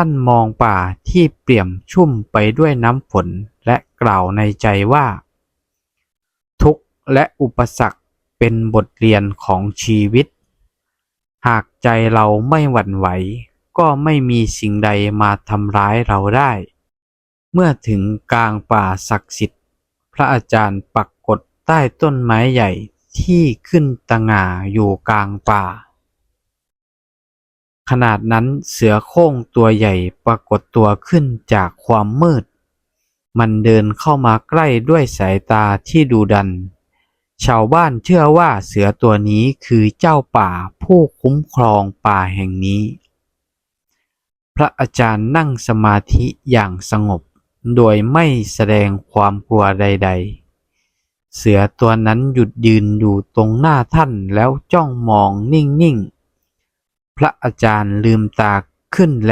ท่านมองป่าที่เปี่ยมชุ่มไปด้วยน้ำฝนและกล่าวในใจว่า ทุกข์และอุปสรรคเป็นบทเรียนของชีวิต หากใจเราไม่หวั่นไหว ก็ไม่มีสิ่งใดมาทำร้ายเราได้ เมื่อถึงกลางป่าศักดิ์สิทธิ์ พระอาจารย์ปักกฏใต้ต้นไม้ใหญ่ที่ขึ้นตะง่าอยู่กลางป่า ขนาดนั้นเสือโคร่งตัวใหญ่ปรากฏตัวขึ้นจากความมืด มันเดินเข้ามาใกล้ด้วยสายตาที่ดุดัน ชาวบ้านเชื่อว่าเสือตัวนี้คือเจ้าป่าผู้คุ้มครองป่าแห่งนี้ พระอาจารย์นั่งสมาธิอย่างสงบ โดยไม่แสดงความกลัวใด ๆเสือตัวนั้นหยุดยืนอยู่ตรงหน้าท่านแล้วจ้องมองนิ่งๆ พระอาจารย์ลืมตาขึ้นแล้ว